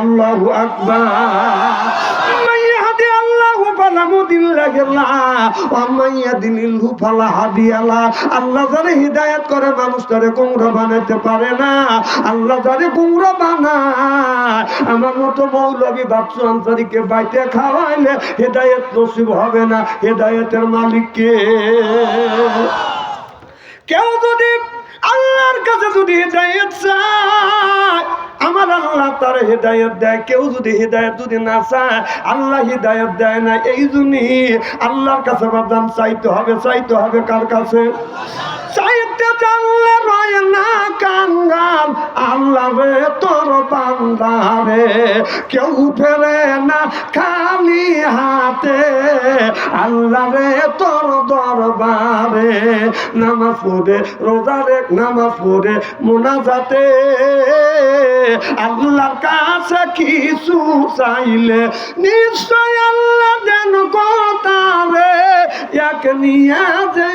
আল্লাহ আকবার। আল্লাহ যারে হৃদায়ত করে মানুষ তারে কুমড়া পারে না। আল্লাহ যারে কুমড়া আমার মতো মৌলবি বাপসু আনসারিকে বাইতে খাওয়াইলে হেদায়ত নসিব হবে না। হেদায়তের মালিককে। কেউ যদি আল্লাহর কাছে যদি হেদায়ত চায় আমার আল্লাহ তার হেদায়ত দেয়, কেউ যদি হেদায়ত যদি না চায়, আল্লাহ হেদায়ত দেয় না, এই জন্যই আল্লাহর কাছে বাদান চাইতে হবে চাইতে হবে কার কাছে? চাইতে জানলে রয় না কাঙ্গাল আল্লাহ রে তোর বান্দারে কেউ ফেরে না খালি হাতে, আল্লাহ রে তোর দরবারে নামাজ পড়ে, রোজা নামাজ পড়ে, মোনাজাতে। আল্লাহর কাছে কিছু চাইলে নিশ্চয় আল্লাহ যেন কথারে এক নিয়ে যে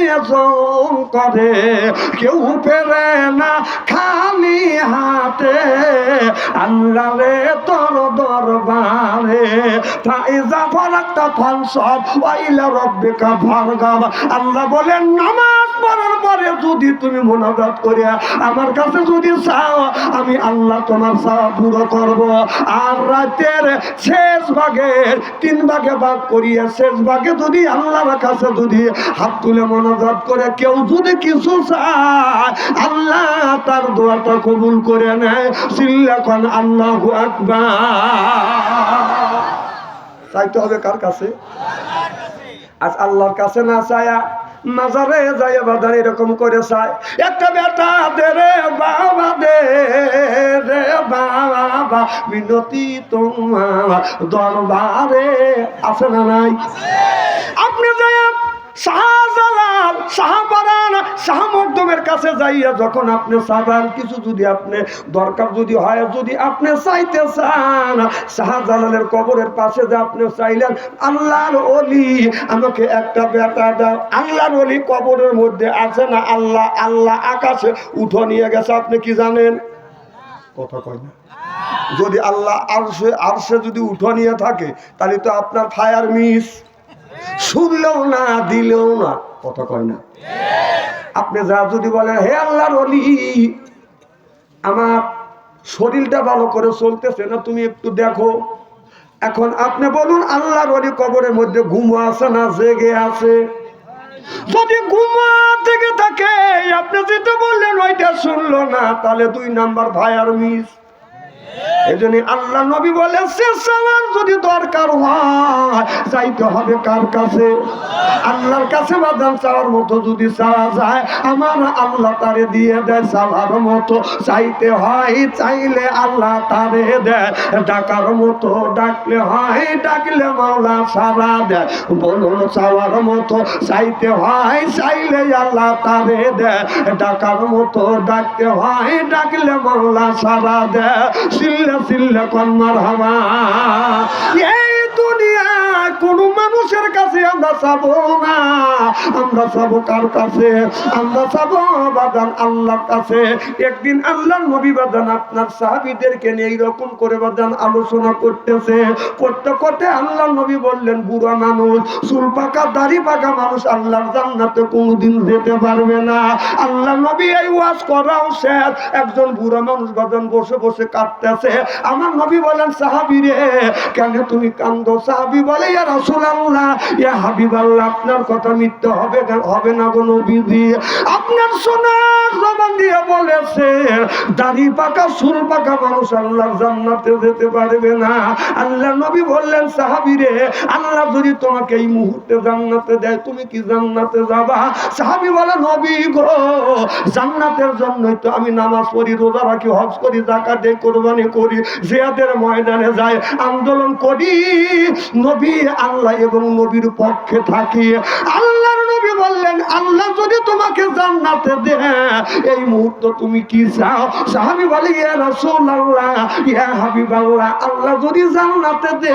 করে। কেউ ফেরে না খালি হাতে। আল্লাহ তোর দরবারে। তাই ফাইজা ফারাক্তা ফানসব ওয়াইলা রব্বিকা ফারগাব আল্লাহ বলেন, নামাজ পড়ার পরে যদি তুমি মোনাজাত করিয়া আমার কাছে যদি চাও, আমি আল্লাহ তোমার চাওয়া পুরো করব। আর রাতের শেষ ভাগের তিন ভাগে ভাগ করিয়া শেষ ভাগে যদি আল্লাহর কাছে যদি হাত তুলে মোনাজাত করে, কেউ যদি কিছু চায়, আল্লাহ তার দোয়াটা কবুল করে নেয়। সিল্লাখন আল্লাহ আকবার। চাইতে হবে কার কাছে? আজ আল্লাহর কাছে না চায়া? মাজারে যায় বাজার এরকম করে চায়। একটা বেটা দে রে বাবা দে রে বাবা মিনতি তোমার দরবারে। আছে না নাই? আপনি যায় শাহজালাল শাহবারান শাহ মকদমের কাছে যাইয়া যখন আপনি চাবেন কিছু যদি আপনি দরকার যদি হয়, যদি আপনি চাইতে চান, শাহজালালের কবরের পাশে যে আপনি চাইলেন, আল্লাহর অলি আমাকে একটা বেটা দাও। আল্লাহর অলি কবরের মধ্যে আছে না? আল্লাহ আল্লাহ আকাশে উঠো নিয়ে গেছে, আপনি কি জানেন? কথা কয় না। যদি আল্লাহ আরশে আরশে যদি উঠো নিয়ে থাকে, তাহলে তো আপনার ফায়ার মিস। শুনলেও না, দিলেও না। কথা কয় না। আপনি যা যদি বলেন, হে আল্লাহর অলি আমার শরীরটা ভালো করে চলতেছে না, তুমি একটু দেখো। এখন আপনি বলুন, আল্লাহর অলি কবরের মধ্যে ঘুমো আছে না, জেগে আছে? যদি ঘুমা থেকে থাকে, আপনি যেটা বললেন, ওইটা শুনলো না, তাহলে দুই নাম্বার ভাই আর মিস। এই জন্য আল্লাহ নবী বলে শেষ আমার যদি দরকার হয় চাইতে হবে কার কাছে? আল্লাহর কাছে বাদাম চাওয়ার মতো যদি চাওয়া যায়, আমার আল্লাহ তারে দিয়ে দেয় চাওয়ার মতো। চাইতে হয়, চাইলে আল্লাহ তারে দেয়। ডাকার মতো ডাকলে হয়, ডাকলে মাওলা সারা দেয়। বলুন চাওয়ার মতো চাইতে হয়, চাইলে আল্লাহ তারে দেয়। ডাকার মতো ডাকতে হয়, ডাকলে মাওলা সারা দেয়। সিল্লা সিল্লা কন্যার হামা এই দুনিয়া কোন মানুষের কাছে আমরা চাবো না, আমরা চাবো কার কাছে? আমরা চাবো বাদান আল্লাহর কাছে। একদিন আল্লাহ নবী বাদান আপনার সাহাবিদেরকে নিয়ে এইরকম করে বাদান আলোচনা করতেছে। করতে করতে আল্লাহ নবী বললেন, বুড়া মানুষ, চুল পাকা, দাড়ি পাকা মানুষ আল্লাহর জান্নাতে কোনোদিন যেতে পারবে না। আল্লাহ নবী এই ওয়াজ করাও শেষ। একজন বুড়া মানুষ বাদান বসে বসে কাঁদতেছে। আমার নবী বলেন, সাহাবি রে, কেন তুমি কান্দ? সাহাবি বলে, ইয়া রাসূলুল্লাহ, ইয়া আপনার কথা মিথ্যে হবে হবে না আপনার সোনার জবান দিয়ে বলেছে, দাড়ি পাকা, চুল পাকা মানুষ জান্নাতে যেতে পারবে না। আল্লাহ নবী বললেন, সাহাবি রে, আল্লাহ যদি তোমাকে এই মুহূর্তে জান্নাতে দেয়, তুমি কি জান্নাতে যাবা? সাহাবি বলে, নবী গো, জান্নাতের তো আমি নামাজ পড়ি, রোজা রাখি, হজ করি জাকাত দেই, কোরবানি করি, জিয়াদের ময়দানে যাই, আন্দোলন করি। নবী আল্লাহ এবং নবীর পক্ষে থাকি আল্লাহর নবী বললেন, আল্লাহ যদি তোমাকে জান্নাতে দে, এই মুহূর্ত তুমি কি চাও? সাহাবি বলে, ইয়া রাসূলুল্লাহ, ইয়া হাবিবাল্লাহ, আল্লাহ যদি জান্নাতে দে,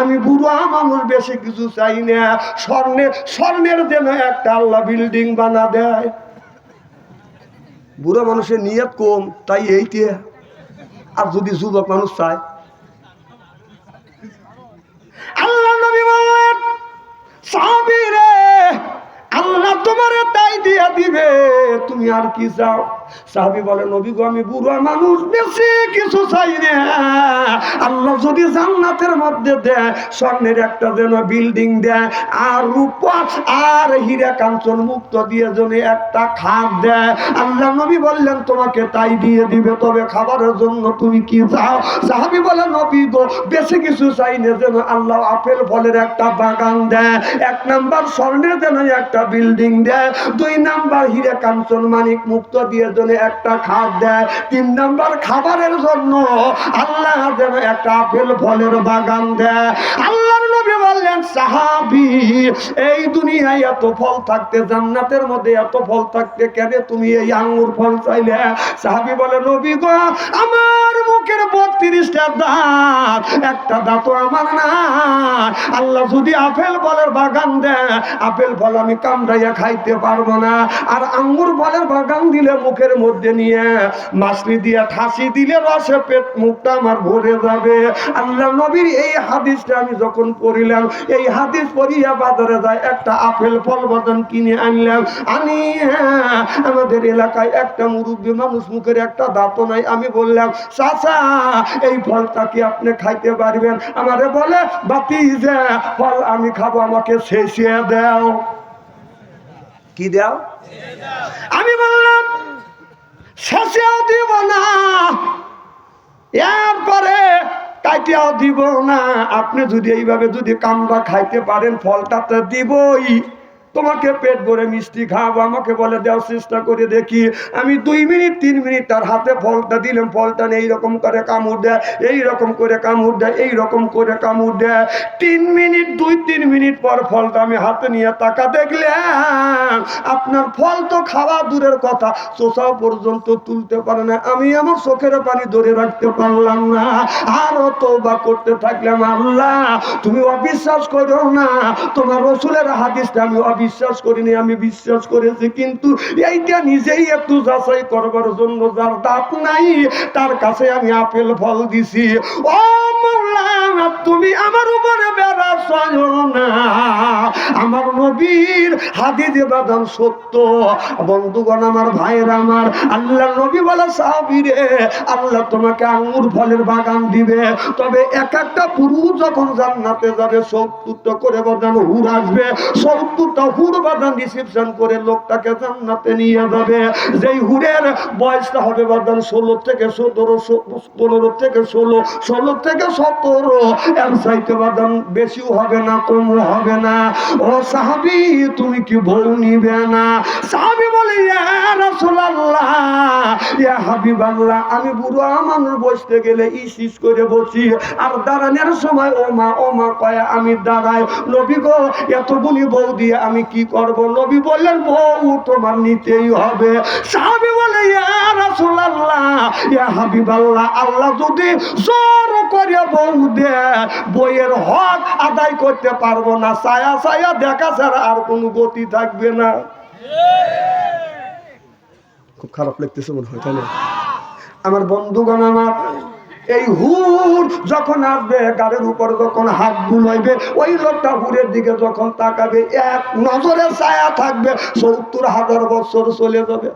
আমি বুড়ো মানুষ বেশি কিছু চাই না। স্বর্ণের স্বর্ণের যেন একটা আল্লাহ বিল্ডিং বানা দেয়। বুড়ো মানুষের নিয়ত কম, তাই এইতে আর যদি যুবক মানুষ চায় সাহাবী রে। আল্লাহ তোমারে তাই দিয়ে দিবে, তুমি আর কি চাও? সাহাবি বলে, নবী গো, আমি বুড়ো মানুষ, বেশি কিছু চাই না। আল্লাহ যদি জান্নাতের মধ্যে দেয়, স্বর্ণের একটা যেন বিল্ডিং দেয়, আর রূপা আর হীরা কাঞ্চন মুক্ত দিয়ে যেন একটা খাট দেয়। আল্লাহ নবী বললেন, তোমাকে তাই দিয়ে দিবে, তবে খাবারের জন্য তুমি কি চাও? সাহাবি বলে, নবী গো, বেশি কিছু চাই না, যেন আল্লাহ আপেল ফলের একটা বাগান দেয়, এক নাম্বার স্বর্ণের যেন একটা বিল্ডিং দেয় দুই নাম্বার হীরা কাঞ্চন মানিক মুক্ত দিয়ে যেন একটা খাট দেয়। তিন নাম্বার খাবারের জন্য আল্লাহ যেন একটা আপেল ফলের বাগান দেয়। আল্লাহর নবী বললেন, সাহাবি, এই দুনিয়ায় এত ফল থাকতে, জান্নাতের মধ্যে এত ফল থাকতে কেন তুমি এই আঙ্গুর ফল চাইলে? সাহাবি বলে, নবী গো, আমার মুখের বত্রিশটা দাঁত, একটা দাঁতও আমার না। আল্লাহ যদি আপেল ফলের বাগান দেয়, আপেল ফল আমি কামড়াইয়া খাইতে পারব না। আর আঙ্গুর ফলের বাগান দিলে মুখের মধ্যে নিয়ে মাছলি দিয়ে ঠাসি দিলে রসে পেট মুখটা আমার ভরে যাবে। আল্লাহ নবীর এই হাদিসটা আমি যখন পড়িলাম, এই হাদিস পড়িয়া বাজারে যায়, একটা আপেল ফল বাদাম কিনে আনলাম। আনি আমাদের এলাকায় একটা মুরব্বী মানুষ মুখের একটা দাঁতও নাই। আমি বললাম, চাচা এই ফলটা কি আপনি খাইতে পারবেন? আমারে বলে বাতি যে ফল আমি খাব, আমাকে শেষিয়ে দাও। কি দাও? আমি বললাম, শেষেও দিব না। এরপরে কাটিয়াও দিব না। আপনি যদি এইভাবে যদি কামড়া খাইতে পারেন ফলটা তো দিবই। তোমাকে পেট ভরে মিষ্টি খাওয়াবো, আমাকে বলে দেওয়ার চেষ্টা করে দেখি। আমি দুই মিনিট, তিন মিনিট তার হাতে ফলটা দিলাম, ফলটা এইরকম করে কামড় দেয় এই রকম করে কামড় দেয় এই রকম করে কামড় দেয়। তিন মিনিট, দুই, তিন মিনিট পর ফলটা আমি হাতে নিয়ে তাকা দেখলে আপনার ফল তো খাওয়া দূরের কথা, চোষাও পর্যন্ত তুলতে পারে না, আমি আমার চোখের পানি ধরে রাখতে পারলাম না, আরও তোবা করতে থাকলাম আল্লাহ, তুমি অবিশ্বাস করো না, তোমার রসুলের হাদিসটা আমি অবিশ্বাস করিনি, আমি বিশ্বাস করেছি, কিন্তু এইটা নিজেই একটু যাচাই করবার জন্য যার দাঁত নাই, তার কাছে আমি আপেল ফল দিছি। ও মৌলানা তুমি আমার উপরে বেড়াচ্ছ না। আমার নবীর বাদাম সত্য। বন্ধুগণ, আমার ভাইয়ের, আমার আল্লাহ নবী বলে আল্লাহ তোমাকে আঙ্গুর ফলের বাগান দিবে। তবে এক একটা পুরুষ যখন জান্নাতে যাবে, সত্তরটা করে বাদান হুর আসবে, সত্তরটা হুর বাদান রিসিপশন করে লোকটাকে জান্নাতে নিয়ে যাবে। যেই হুরের বয়সটা হবে বাদান ষোলো থেকে সতেরো পনেরো থেকে ষোলো ষোলো থেকে সতেরো। এর চাইতে বেশিও হবে না, কমও হবে না। ও সাহাবি, তুমি কি বউ নিবে না? সাহাবি বলে আমি বুড়ো মানুষ বসতে গেলে ইসিস করে বসি, আর দাঁড়ানোর সময় ও মা ও মা কয়, আমি দাঁড়াই। নবী গো এতগুলি বউ দিয়ে আমি কি করব? নবী বললেন, বউ তোমার নিতেই হবে। সাহাবি বলে, ইয়া ইয়া হাবিবাল্লাহ, আল্লাহ যদি জোর করে বউ দে বইয়ের হক আদায় করতে পারব না ছায়া ছায়া দেখা ছাড়া আর কোনো গতি থাকবে না খুব খারাপ লাগতেছে মনে হয়? আমার বন্ধুগণ আমার এই হুর যখন আসবে, গাড়ির উপর যখন হাত বুলাইবে ওই লোকটা হুরের দিকে যখন তাকাবে, এক নজরে ছায়া থাকবে, সত্তর হাজার বছর চলে যাবে।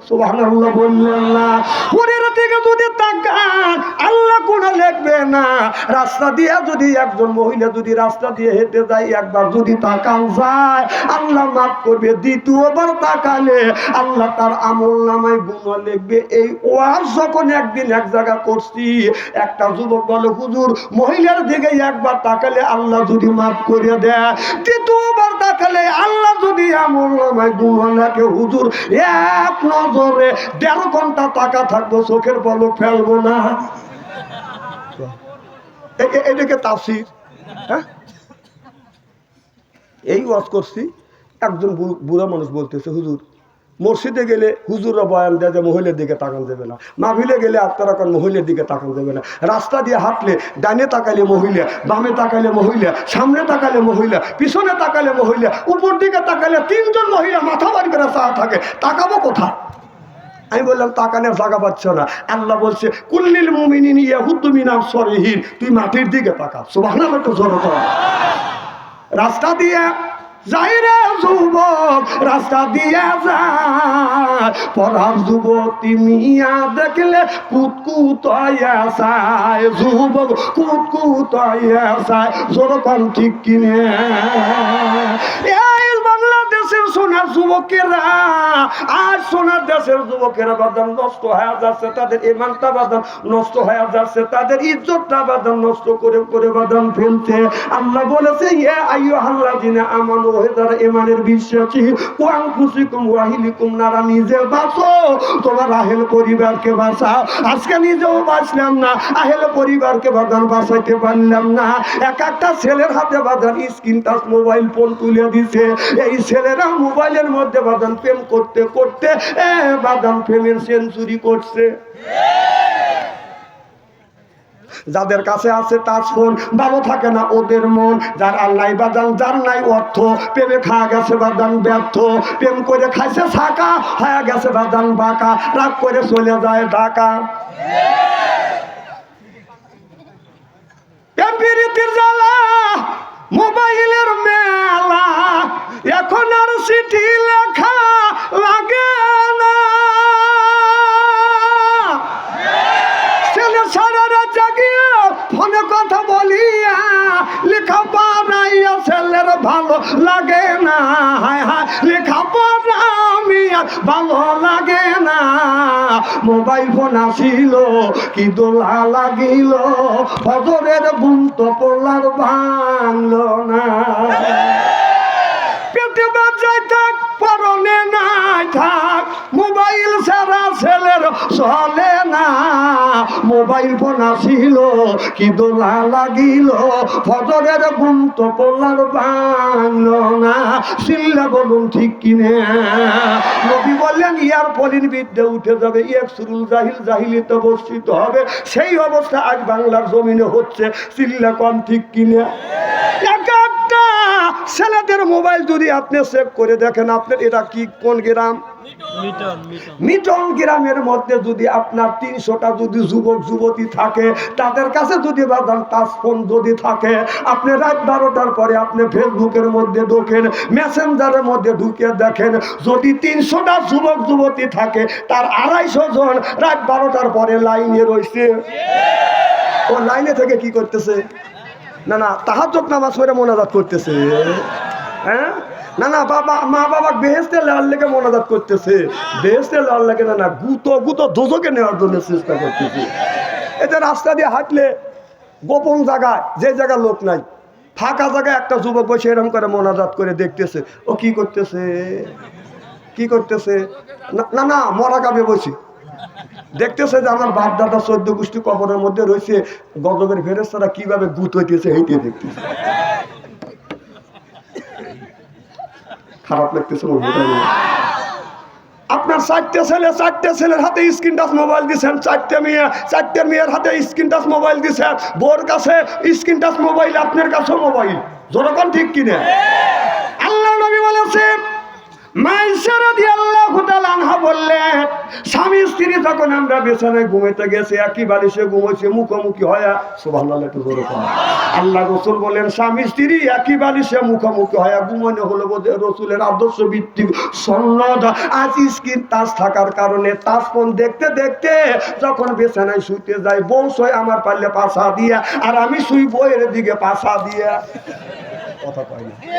না। হুরের দিকে যদি তাকান, আল্লাহ লিখবে না। রাস্তা দিয়ে যদি একজন মহিলা যদি রাস্তা দিয়ে হেঁটে যায়, একবার যদি তাকান যায়, আল্লাহ মাফ করবে। দ্বিতীয়বার তাকালে আল্লাহ তার আমল নামায় গুণ লিখবে। এই ওয়াজ যখন একদিন এক জায়গা করছি একটা যুবক বলে, হুজুর, মহিলার দিকে একবার তাকালে আল্লাহ যদি মাফ করে দেয়, দ্বিতীয়বার তাকালে আল্লাহ যদি গুণ লাগে হুজুর, এক নজরে দেড় ঘণ্টা টাকা থাকব, চোখের পলক ফেলব না। এ- এ- এটাকে তাফসির হ্যাঁ? এই ওয়াজ করছি, একজন বুড়া মানুষ বলতেছে, হুজুর মসজিদে গেলে হুজুররা বয়ান দেয় যে মহিলার দিকে তাকান দেবে না। মাহফিলে গেলে আপনারা কোন মহিলার দিকে তাকান দেবে না। রাস্তা দিয়ে হাঁটলে ডানে তাকালে মহিলা, বামে তাকালে মহিলা, সামনে তাকালে মহিলা, পিছনে তাকালে মহিলা, উপর দিকে তাকালে তিনজন মহিলা মাথা বাড়ি করে চা থাকে, তাকাবো কোথায়? আমি বললাম, তাকানের জায়গা পাচ্ছ না। আল্লাহ বলছে, কুল্লিল মুমিনিন ইয়াহুদ্দু নাম সরিহীন। তুই মাটির দিকে তাকা। জোর রাস্তা দিয়ে যাই রে যুবক, রাস্তা দিয়ে যায়। পড়ার যুবতী মিয়া দেখলে কুতকুত চায় যুবক কুতকুত জোর কম ঠিক কিনে। এই বাংলাদেশের সোনার যুবকেরা, আর সোনার দেশের যুবকেরা বাদাম নষ্ট হয়ে যাচ্ছে, তাদের ইমানটা বাদাম নষ্ট হয়ে যাচ্ছে, তাদের ইজ্জতটা বাদাম নষ্ট করে করে বাদাম ফেলছে। আল্লাহ বলেছে, ইয়া আইয়ো আল্লাহ দিনে আমানো হয়ে যারা ইমানের বিশ্বাসী কোয়াং খুশিকুম ওয়াহিলিকুম নারা, নিজে বাঁচো, তোমার আহেল পরিবারকে বাঁচাও। আজকে নিজেও বাঁচলাম না, আহেল পরিবারকে বাদান বাঁচাইতে পারলাম না। এক একটা ছেলের হাতে বাদান স্ক্রিন টাচ, মোবাইল, ফোন তুলে দিছে। এই ছেলেরা মোবাইলের মধ্যে বাদান প্রেম করতে করতে বাদাম প্রেমের সেঞ্চুরি করছে। যাদের কাছে আছে টাচ ফোন, ভালো থাকে না ওদের মন। যার আল্লাহ বাদান যার নাই অর্থ, প্রেমে খাওয়া গেছে বাদান ব্যর্থ। প্রেম করে খাইছে ছাকা হয়ে গেছে বাদান বাঁকা। রাগ করে চলে যায় ঢাকা। মোবাইলের মেলা। এখন আর চিঠি লেখা লাগে না। ছেলে সারারা জাগিয়ে ফোনে কথা বলিয়া লেখা পড়াইয়া ছেলের ভালো লাগে না। হায় হায়, লেখা পড়া আমি আর ভালো লাগে না। মোবাইল ফোন আসিল, কি দোলা লাগিল, ফজরের বুম তো পড়লার ভাঙলো না। থাক, মোবাইল ছাড়া ছেলের চলে না। মোবাইল ফোন আসিল কি দোলা লাগিল। ফজরের ঘুম তো পড়লার বাংলো না। সিল্লা বলুন ঠিক কিনে। নবী বললেন, ইয়ার পলিন বিদ্যে উঠে যাবে, এক সুরুল জাহিল জাহিলিতে বর্ষিত হবে। সেই অবস্থা আজ বাংলার জমিনে হচ্ছে। সিল্লা কম ঠিক কিনে? এক ছেলেদের মোবাইল যদি আপনি সেভ করে দেখেন, আপনার এটা কি, কোন গ্রাম? মিটন গ্রামের মধ্যে যদি আপনার তিনশোটা যদি যুবক, যুবতী থাকে, তাদের কাছে যদি ফোন যদি থাকে, আপনি রাত বারোটার পরে আপনি ফেসবুকের মধ্যে ঢোকেন, মেসেঞ্জারের মধ্যে ঢুকে দেখেন, যদি তিনশোটা যুবক, যুবতী থাকে, তার আড়াইশো জন রাত বারোটার পরে লাইনে রয়েছে। ও লাইনে থেকে কি করতেছে? না না তাহার তাহাজত নামাজ পড়ে মোনাজাত করতেছে। হ্যাঁ? না না, বাবা, মা বাবা বেহেস্তে লাল লেগে মোনাজাত করতেছে। বেহেস্তে লাল লেগে না না, গুতো গুতো দোজকে নেওয়ার জন্য চেষ্টা করতেছে। এতে রাস্তা দিয়ে হাঁটলে গোপন জায়গায় যে জায়গায় লোক নাই, ফাঁকা জায়গায় একটা যুবক বসে এরকম করে মোনাজাত করে দেখতেছে। ও কি করতেছে? কি করতেছে? না- না না, মরা কাবে বসি। দেখতেছে যে আমার বাপ দাদা চোদ্দ গোষ্ঠী কবরের মধ্যে রয়েছে, গজবের ফেরেস্তারা কীভাবে গুত হইতেছে এইটি দেখতেছে। খারাপ লাগতেছে আপনার চারটে ছেলে, চারটে ছেলের হাতে স্ক্রিন টাচ মোবাইল দিচ্ছেন চারটে মেয়ে, চারটে মেয়ের হাতে স্ক্রিন টাচ মোবাইল দিচ্ছেন বোর কাছে স্ক্রিন টাচ মোবাইল, আপনার কাছে মোবাইল। যতক্ষণ ঠিক কিনে? আল্লাহ নবী বলেছে স্বামী স্ত্রী আমরা গেছি, একই মুখোমুখি আল্লাহ রসুল বলেন স্বামী স্ত্রী একই মুখোমুখি রসুলের আদর্শ ভিত্তিক সন্ন্যদ আজ তাস থাকার কারণে তাস ফোন দেখতে দেখতে যখন বিছানায় শুতে যাই, বউ সয় আমার পারলে পাশা দিয়া, আর আমি শুই বইয়ের দিকে পাশা দিয়া। কথা কয় না।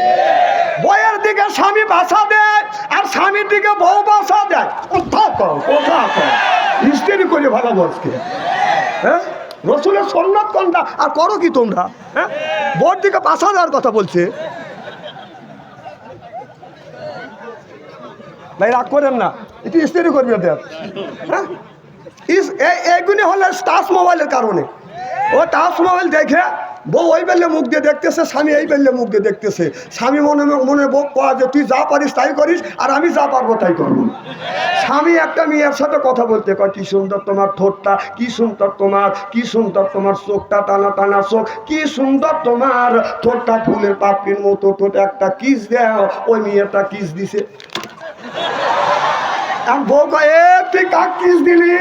বইয়ের দিকে স্বামী বাসা দেয়, আর স্বামীর দিকে বউ বাসা দেয়। কথা কও কথা কও। স্ত্রী করে ভালো বসকে হ্যাঁ? রসুলের সন্ন্যত কোনটা? আর করো কি তোমরা? হ্যাঁ? দিকে বাসা দেওয়ার কথা বলছে। ভাই, রাগ করেন না। একটু স্ত্রী করবে দেখ হ্যাঁ? ইস- এ- এইগুলি হলে টাচ মোবাইলের কারণে। ও টাচ মোবাইল দেখে বউ ওই বেললে মুখ দিয়ে দেখতেছে, স্বামী এই বেললে মুখ দিয়ে দেখতেছে। স্বামী মনে মনে বউ কয়া যে, তুই যা পারিস তাই করিস, আর আমি যা পারব তাই করব। স্বামী একটা মেয়ের সাথে কথা বলতে কয়, কি সুন্দর তোমার ঠোঁটটা, কি সুন্দর তোমার, কি সুন্দর তোমার চোখটা, টানা টানা চোখ, কি সুন্দর তোমার ঠোঁটটা, ফুলের পাপড়ির মতো ঠোঁট, একটা কিস দেও, ওই মেয়েটা কিস দিছে। আর বউ কয় তুই কাক কিস দিলি?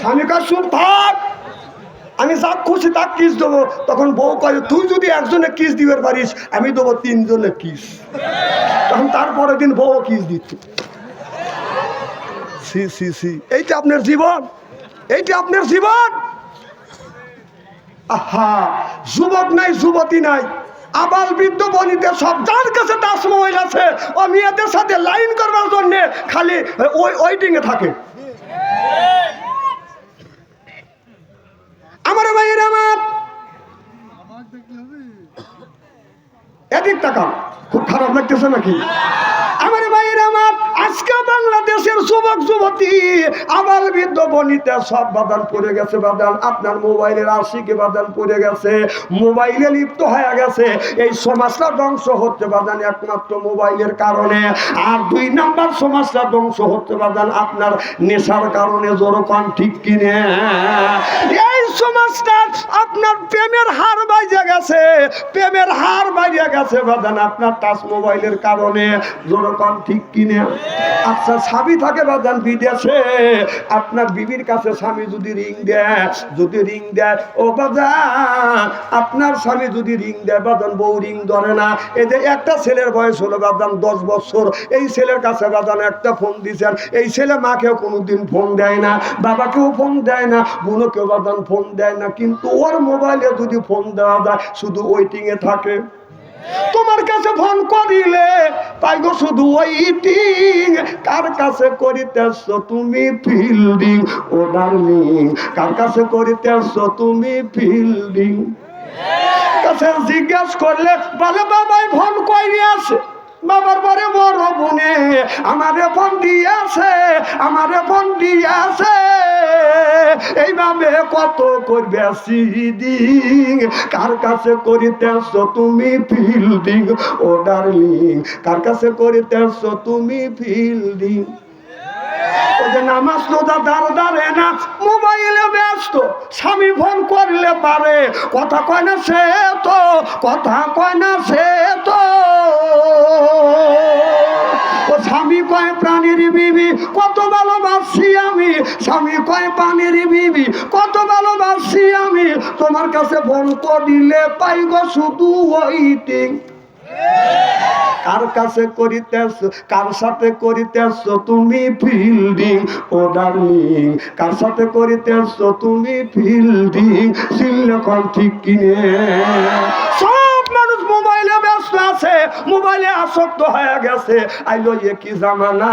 স্বামী কাজ চুপ থাক আমি যা খুশি তা কিস দেবো, তখন বউ কয়, তুই যদি একজনে কিস দিবে পারিস, আমি দেবো তিনজনে কিস তখন তারপরের দিন বউ কিস দিচ্ছে সি সি সি, এইটা আপনার জীবন, এইটা আপনার জীবন। আহা, যুবক নাই, যুবতী নাই, আবাল বৃদ্ধ বনিতে সব যার কাছে তাস মোবাইল আছে, ও মেয়েদের সাথে লাইন করবার জন্য খালি ওই ওয়েটিং এ থাকে। ভাইয়ের আমার। খুব খারাপ লাগতেছে নাকি? আমার ভাইয়ের আমার, আজকে বাংলাদেশের যুবক, যুবতী বৃদ্ধ সব বাদান পড়ে গেছে বাদান। আপনার মোবাইলের আশিকে বাদান পড়ে গেছে, মোবাইলে লিপ্ত হয়ে গেছে। এই সমাজটা ধ্বংস হচ্ছে বাদান একমাত্র মোবাইলের কারণে। আর দুই নাম্বার সমাজটা ধ্বংস হচ্ছে বাদান আপনার নেশার কারণে, জোরকান ঠিক কিনে। আপনার প্রেমের হার গেছে, প্রেমের হার গেছে আপনার টাচ মোবাইলের কারণে। যেরকম ঠিক কিনে? আচ্ছা স্বামী থাকে বিদেশে, আপনার বিবির কাছে স্বামী যদি রিং দেয়, যদি রিং দেয়, ও বাদান, আপনার স্বামী যদি রিং দেয় বউ রিং ধরে না। এই যে একটা ছেলের বয়স হলো বাদান দশ বছর, এই ছেলের কাছে বাদান একটা ফোন দিয়েছেন এই ছেলে মাকেও কোনোদিন ফোন দেয় না, বাবাকেও ফোন দেয় না, বোনকেও বাদান ফোন দেয় না, কিন্তু ওর মোবাইলে যদি ফোন দেওয়া যায়, শুধু ওয়েটিংয়ে থাকে। তোমার কাছে ফোন করিলে পাইগো শুধু ওয়েটিং কার কাছে করিতেছ তুমি ফিল্ডিং ও ডার্লিং কার কাছে করিতেছ তুমি ফিল্ডিং কাছে জিজ্ঞেস করলে, বলে বাবাই ফোন কইরে আছে বাবার পরে বড় বোনে। আমারে ফোন আছে, আমারে ফোন আছে। এইভাবে কত করবে সিডিং? কার কাছে করিতেছ তুমি ফিল্ডিং? ও ডার্লিং, কার কাছে করিতেছ তুমি ফিল্ডিং? মোবাইলে ব্যস্ত। স্বামী ফোন করলে পারে। কথা কয় না সে তো, কথা কয় না সে তো। স্বামী কয়, প্রাণীর বিবি, কত ভালোবাসি আমি। স্বামী কয়, প্রাণীর বিবি, কত ভালোবাসি আমি। তোমার কাছে ফোন করিলে পাইব শুধু ওইটিং কার কাছে করিতেছ, কার সাথে করিতেছ তুমি ফিল্ডিং ও ডার্লিং কার সাথে করিতেছ তুমি ফিল্ডিং সিললে কম ঠিক কিনে। আছে, মোবাইলে আসক্ত হয়ে গেছে। আইলো এ কি জামানা?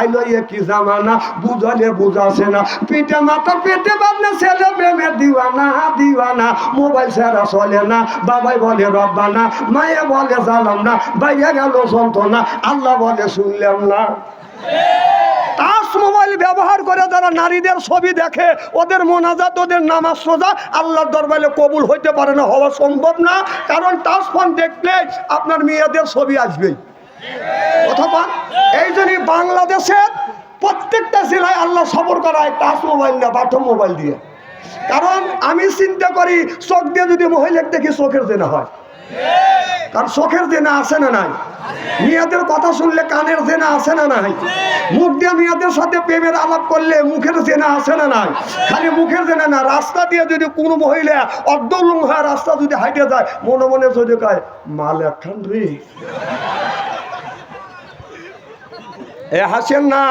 আইলো এ কি জামানা? বুঝলে বুঝাছে না। পিঠে মাথা, পেটে বাঁধলে ছেলে প্রেমে দিওয়ানা দিওয়ানা। মোবাইল ছাড়া চলে না। বাবাই বলে, রব্বানা। মায়ে বলে জানাম না বাইরে গেল যন্ত্রণা। আল্লাহ বলে, শুনলাম না। টাচ মোবাইল ব্যবহার করে যারা নারীদের ছবি দেখে, ওদের মোনাজাত, ওদের নামাজ সোজা আল্লাহর দরবারে কবুল হইতে পারে না, হওয়া সম্ভব না। কারণ টাচ ফোন দেখলে আপনার মেয়েদের ছবি আসবেই। অথবা এই জন্যই বাংলাদেশের প্রত্যেকটা জেলায় আল্লাহ সবর করায় টাচ মোবাইল না বাটম মোবাইল দিয়ে। কারণ আমি চিন্তা করি, চোখ দিয়ে যদি মহিলার দেখি, চোখের জেনা হয়। কারণ চোখের জেনা আছে না নাই। মেয়েদের কথা শুনলে কানের জেনা আছে না নাই। মুখ দিয়ে মেয়েদের সাথে প্রেমের আলাপ করলে মুখের জেনা আছে না নাই। খালি মুখের জেনা না রাস্তা দিয়ে যদি কোনো মহিলা অর্ধলুং হয় রাস্তা যদি হাইটে যায়, মনে মনে যদি কয়, মাল একখান রে। এ হাসেন না।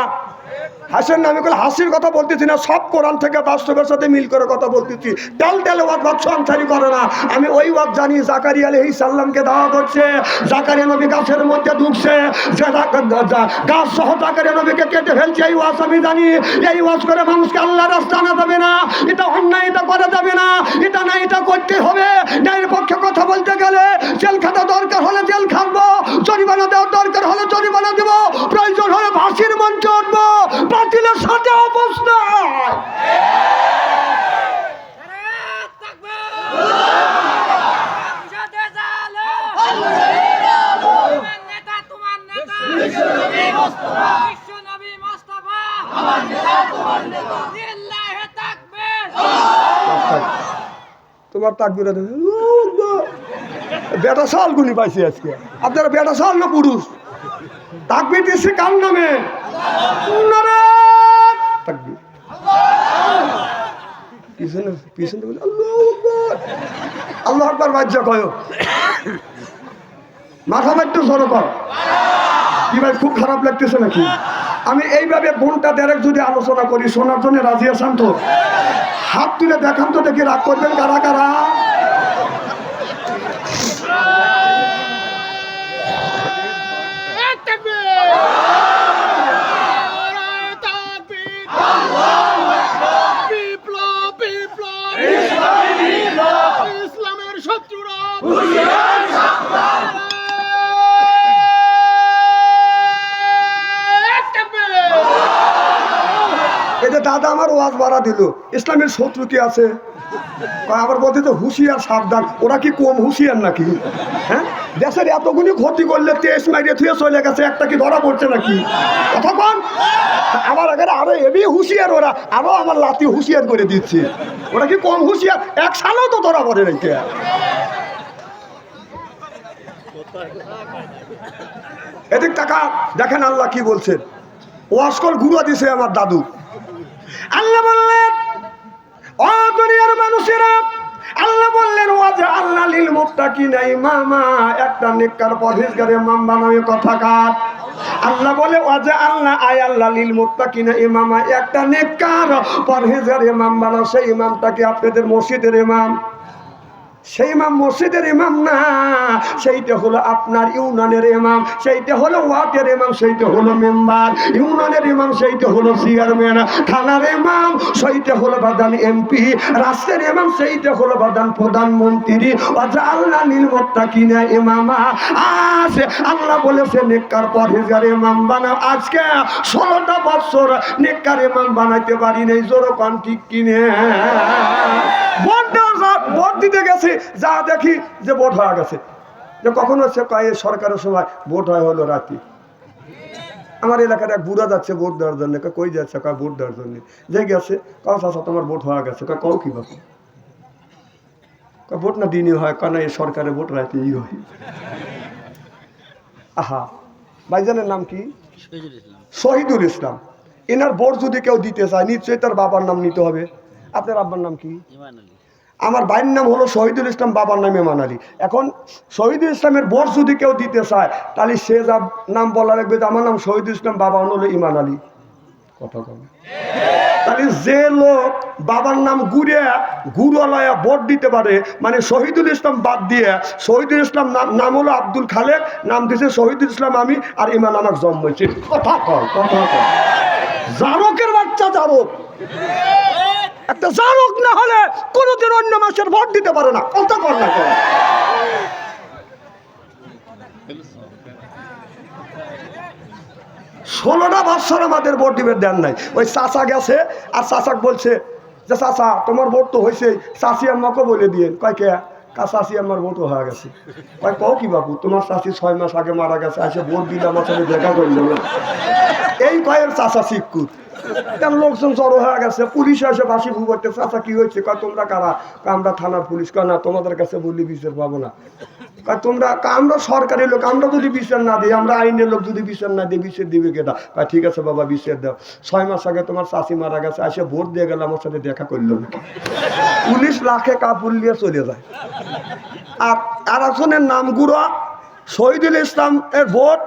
হাসেন না, আমি কোনো হাসির কথা বলতেছি না, সব কোরআন থেকে বাস্তবের সাথে মিল করে কথা বলতেছি। ডাল ডালে ওয়াদ বাদ সংসারি করে না। আমি ওই ওয়াদ জানি জাকারি আলী সাল্লামকে দাওয়া করছে। জাকারিয়া নবী গাছের মধ্যে ঢুকছে গাছ সহ জাকারিয়া নবীকে কেটে ফেলছে, এই ওয়াজ আমি জানি। এই ওয়াজ করে মানুষকে আল্লাহ রাস্তা আনা যাবে না। এটা অন্যায়, এটা করা যাবে না। এটা না, এটা করতে হবে। ন্যায়ের পক্ষে কথা বলতে গেলে জেল খাটা দরকার হলে জেল খাটবো, জরিমানা দেওয়ার দরকার হলে জরিমানা দেবো, প্রয়োজন হলে ফাঁসির মঞ্চে উঠবো। বাতিলের সাথে অবস্থায় তোমার তাকবির বেটা সাল গুনি পাইছি আজকে। আপনারা বেটা সাল না পুরুষ? তাকবির দিচ্ছে কার নামে। আল্লাহু আকবার। বাজ্যা কয়। মাথা একটু জড়ো কর। কি ভাই, খুব খারাপ লাগতেছে নাকি? আমি এইভাবে ঘণ্টা দেড়েক যদি আলোচনা করি, শোনার জন্য রাজি আসান হাত তুলে দেখান তো দেখি রাগ করবেন কারা কারা? যে দাদা আমার ওয়াজ বাড়া দিল। ইসলামের শত্রু কি আছে? আবার বলতে তো হুঁশিয়ার সাবধান। ওরা কি কম হুঁশিয়ার নাকি? হ্যাঁ? দেশের এতগুলি ক্ষতি করলে তেইশ মাইরে থুয়ে চলে গেছে, একটা কি ধরা পড়ছে নাকি? কথা কন। আমার আগে আরও এবি হুঁশিয়ার ওরা, আরও আমার লাতি হুঁশিয়ার করে দিচ্ছে। ওরা কি কম হুঁশিয়ার? এক সালও তো ধরা পড়ে নাকি এদিক টাকা দেখেন আল্লাহ কি বলছেন। ওয়াসকল গুঁড়ো দিছে আমার দাদু। আল্লাহ বললেন, ও দুনিয়ার মানুষেরা, আল্লাহ বললেন, ওয়াজ আল্লাহ লিল মুত্তাকিনা ইমামা একটা নেককার পরহেজগার ইমাম বানাবে কথা কার। আল্লাহ বলে, ওয়াজা আল্লাহ, আয় আল্লাহ লিল মুত্তাকিনা ইমামা একটা নেককার পরহেজগার ইমাম বানাও সেই ইমামটাকে আপনাদের মসজিদের ইমাম। সেই ইমাম মসজিদের ইমাম না। সেইটা হলো আপনার ইউনানের ইমাম, সেইটা হলো ওয়ার্ডের ইমাম, সেইটা হলো মেম্বার। ইউনানের ইমাম, সেইটা হলো চেয়ারম্যান। থানার ইমাম, সেইটা হলো বাদান এমপি। রাষ্ট্রের ইমাম, সেইটা হলো বাদান প্রধানমন্ত্রী। আল্লাহ নীলমত্তা কিনা ইমামা আজ আল্লাহ বলেছে, নেককার পরহেজার ইমাম বানাও। আজকে ষোলোটা বছর নেককার ইমাম বানাইতে পারি নাই জোরো কন। ঠিক কিনে যা- ভোট দিতে গেছি, যা দেখি যে ভোট হয়ে গেছে। যে কখন হচ্ছে কয়ে সরকারের সময় ভোট হয় হলো রাতি। আমার এলাকার এক বুড়া যাচ্ছে ভোট দেওয়ার জন্য কই যাচ্ছে? কয়, ভোট দেওয়ার জন্য। যে গেছে চাচা, তোমার ভোট হয়ে গেছে। কয়, কও কি কয়, ভোট না দিনই হয়। কেন এই সরকারের ভোট রাতেই হয়। আহা, ভাইজানের নাম কি? শহীদুল ইসলাম। এনার ভোট যদি কেউ দিতে চায়, নিশ্চয়ই তার বাবার নাম নিতে হবে। আপনার আব্বার নাম কি? আমার ভাইয়ের নাম হলো শহীদুল ইসলাম, বাবার নাম ইমান আলী। এখন শহীদুল ইসলামের ভোট যদি কেউ দিতে চায়, তাহলে সে যা নাম বলা লাগবে যে আমার নাম শহীদুল ইসলাম নাম হলো ইমান আলী। কথা কম। তাহলে যে লোক বাবার নাম ঘুরে ঘুরলায়া ভোট দিতে পারে মানে শহীদুল ইসলাম বাদ দিয়ে শহীদুল ইসলাম নাম হলো আব্দুল খালেক, নাম দিয়েছে শহীদুল ইসলাম আমি আর ইমান আমার জন্মেছে কথা কর কথা কর জারকের বাচ্চা জারক। একটা জারক না হলে কোনোদিন অন্য মাসের ভোট দিতে পারে না। কথা কর না? ষোলোটা বৎসর আমাদের ভোট দিবের দেন নাই। ওই চাচা গেছে, আর চাচাক বলছে যে, চাচা, তোমার ভোট তো হয়েছে চাষি আম্মাকে বলে দিয়ে কয়, কে? কা চাষি আমার ভোটও হয়ে গেছে। কয়, কও কি বাবু তোমার চাষি ছয় মাস আগে মারা গেছে এসে ভোট দিলে আমার সাথে দেখা করল এই কয়ের চাষা শিক্ষুত লোকজন জড়ো হয়ে গেছে? পুলিশ বাসি চাচা কি হয়েছে? কয়, তোমরা কারা? আমরা থানার পুলিশ। কয়, না, তোমাদের কাছে বিচার পাবো না। কয়, তোমরা আমরা সরকারি লোক, আমরা যদি বিচার না দিই, আমরা আইনের লোক যদি বিচার না দিই, বিচার দিবে কেটা কয়, ঠিক আছে বাবা, বিচার দাও। ছয় মাস আগে তোমার চাষি মারা গেছে, এসে ভোট দিয়ে গেলে, আমার সাথে দেখা করল পুলিশ লাখে কাপড় নিয়ে চলে যায়। আর আর একজনের নাম গুড়া, শহীদুল ইসলাম এর ভোট,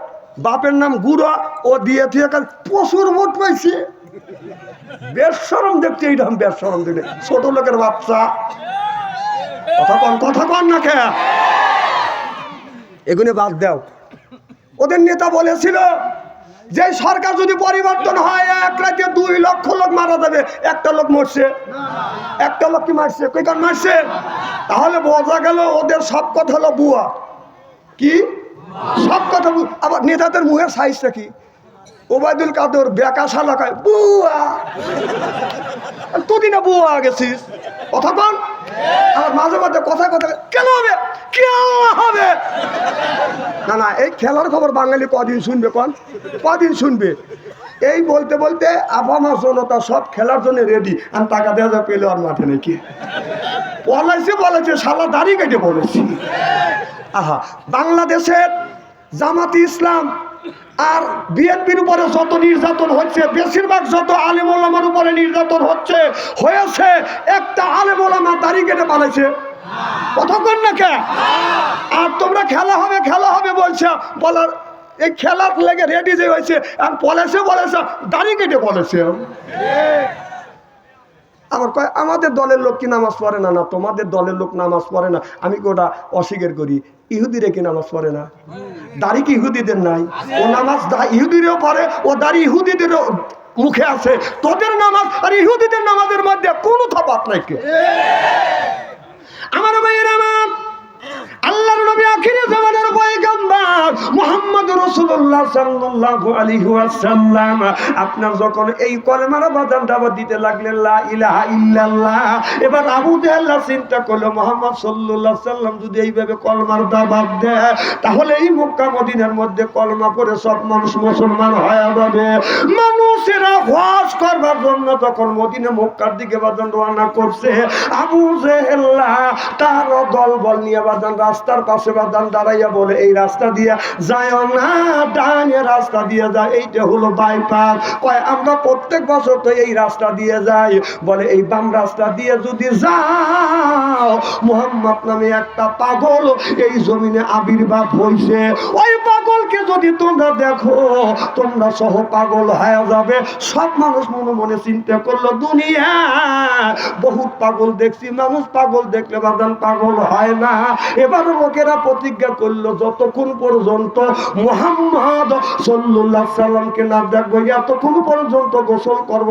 বাপের নাম গুড়া, ও দিয়ে কাল প্রচুর ভোট পাইছে। বেশ সরম দেখতে এইরকম বেশ সরম দেখতে ছোট লোকের বাচ্চা। কথা কন কথা কন না কে? এগুলো বাদ দাও। ওদের নেতা বলেছিল যে, সরকার যদি পরিবর্তন হয়, এক রাতে দুই লক্ষ লোক মারা যাবে। একটা লোক মরছে। একটা লোক কি মারছে? কই কান মারছে? তাহলে বোঝা গেল ওদের সব কথা হলো বুয়া। কি? সব কথা আবার নেতাদের মুখের সাইজটা কি ওবায়দুল কাদের বেকা শালাকায় বুয়া! তুই না বুয়া গেছিস কথা বল আমার মাঝে মাঝে কথা কথা কেন হবে? কেন হবে? না না, এই খেলার খবর বাঙালি কদিন শুনবে কন? কদিন শুনবে? এই বলতে বলতে আপামা জনতা সব খেলার জন্য রেডি আর টাকা দেওয়া যায় পেলে আর মাঠে নাকি বলাইছে বলেছে, শালা দাড়ি কেটে বলেছি। আহা, বাংলাদেশের জামাতি ইসলাম আর বিএনপির উপরে যত নির্যাতন হচ্ছে, বেশিরভাগ যত আলেম ওলামার উপরে নির্যাতন হচ্ছে, হয়েছে একটা আলেম ওলামা দাড়ি কেটে পালাইছে কতক্ষণ না কে? আর তোমরা খেলা হবে খেলা হবে বলছে, বলার এই খেলার লেগে রেডি যে হয়েছে, আর বলেছে বলেছে, দাড়ি কেটে বলেছে। আবার কয়, আমাদের দলের লোক কি নামাজ পড়ে না? না, তোমাদের দলের লোক নামাজ পড়ে না। আমি কি ওটা অস্বীকার করি? ইহুদিরে কি নামাজ পড়ে না? দাড়ি কি ইহুদিদের নাই? ও নামাজ ইহুদিরেও পড়ে, ও দাড়ি ইহুদিদেরও মুখে আছে। তোদের নামাজ আর ইহুদিদের নামাজের মধ্যে কোনো থপাত নাই কে? আমার ভাইয়ের, আমার আল্লাহর নবী আখিরে জামানার পয়গম্বর মুহাম্মদ রাসূলুল্লাহ সাল্লাল্লাহু আলাইহি ওয়াসাল্লাম। আপনার যখন এই কলমার বাদান দাওয়াত দিতে লাগলেন, লা ইলাহা ইল্লাল্লাহ, এবার আবু জাহেল চিন্তা করল, মুহাম্মদ সাল্লাল্লাহু সাল্লাম যদি এইভাবে কলমার দাওয়াত দেয়, তাহলে এই মক্কা মদিনার মধ্যে কলমা পড়ে সব মানুষ মুসলমান হয়ে যাবে। মানুষেরা হজ করবার জন্য তখন মদিনা মক্কার দিকে বাদান রওনা করছে, আবু জেহেল্লা তার দল বল নিয়ে বাদান রাস্তার পাশে বাদান দাঁড়াইয়া বলে, এই রাস্তা দিয়ে যায় না, ডানে রাস্তা দিয়ে যায়। এইটা হলো বাইপাস কয়, আমরা প্রত্যেক বছর তো এই রাস্তা দিয়ে যাই। বলে, এই বাম রাস্তা দিয়ে যদি যাও, মোহাম্মদ নামে একটা পাগল এই জমিনে আবির্ভাব হয়েছে ওই পাগলকে যদি তোমরা দেখো, তোমরা সহ পাগল হয়ে যাবে। সব মানুষ মনে মনে চিন্তা করল, দুনিয়া, বহুত পাগল দেখছি, মানুষ পাগল দেখলে বাদান পাগল হয় না। এবার লোকেরা প্রতিজ্ঞা করল, যতক্ষণ পর্যন্ত মোহাম্মদ সাল্লাল্লাহু আলাইহি সাল্লামকে না দেখব, এতক্ষণ পর্যন্ত গোসল করব